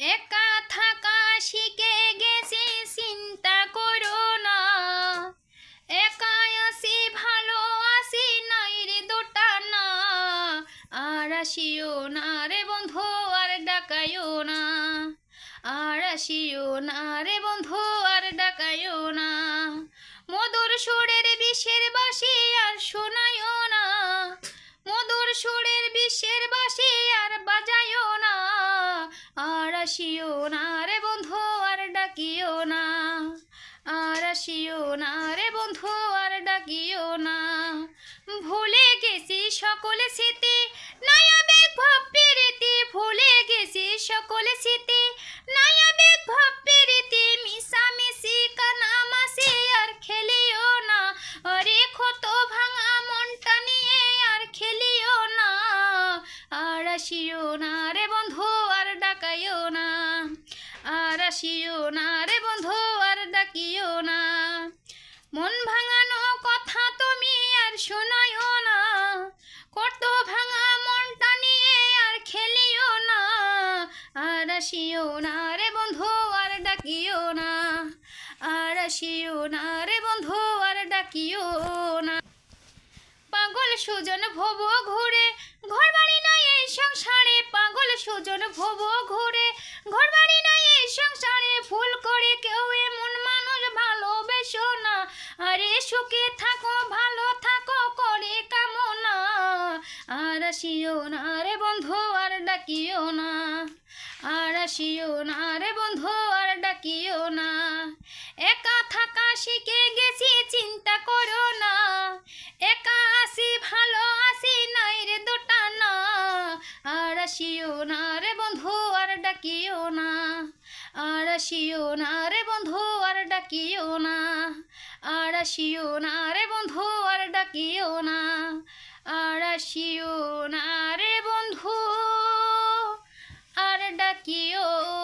একা থাকা শিখে গেছি, চিন্তা করো না। একাই আসি ভালো আসি নাই রে দোটা না। আর আসিও না রে বন্ধু, আর ডাকাইও না। আর আসিও না রে বন্ধু, আর ডাকাইও না। মধুর সুরের বিষের বাসি আর শোনাইও না। মধুর সুরের বিষের বাসি আর আর আসিও না রে বন্ধু, আর ডাকিও না। আর আসিও না রে বন্ধু, আর ডাকিও না। ভুলে গেছি সকল স্মৃতি নায়াবে ভাব পেরেতে। ভুলে গেছি সকল স্মৃতি নায়াবে ভাব পেরেতে। মিশামিশি কানামাসি আর খেলিও না। আরে ক্ষত ভাঙা মনটা নিয়ে আর খেলিও না। আর না রে ডাকাইও না, আর আসিও না রে বন্ধু, আর ডাকিও না। মন ভাঙানো কথা তুমি আর শোনাইও না, কত ভাঙা মনটা নিয়ে আর খেলিও না। আর আসিও না রে বন্ধু, আর ডাকিও না, আর আসিও না রে বন্ধু, আর ডাকিও না। পাগল সুজন ভব ঘুরে ঘর বাড়ি পাগল সুজন ভব ঘুরে। ঘর বাড়ি নাই এই সংসারে ভুল করে কেউ এমন মানুষ ভালোবেসো না। আরে সুখে থাকো, ভালো থাকো, করে কামনা। আর আসিও না রে বন্ধু, আর ডাকিও না। আর আসিও না রে বন্ধু, আর ডাকিও না। একা থাকা শিখে গেছি আসিও না রে বন্ধু, আর ডাকিও না। আর আসিও না রে বন্ধু, আর ডাকিও না। আর আসিও না রে বন্ধু, আর ডাকিও না। আর আসিও না রে বন্ধু, আর ডাকিও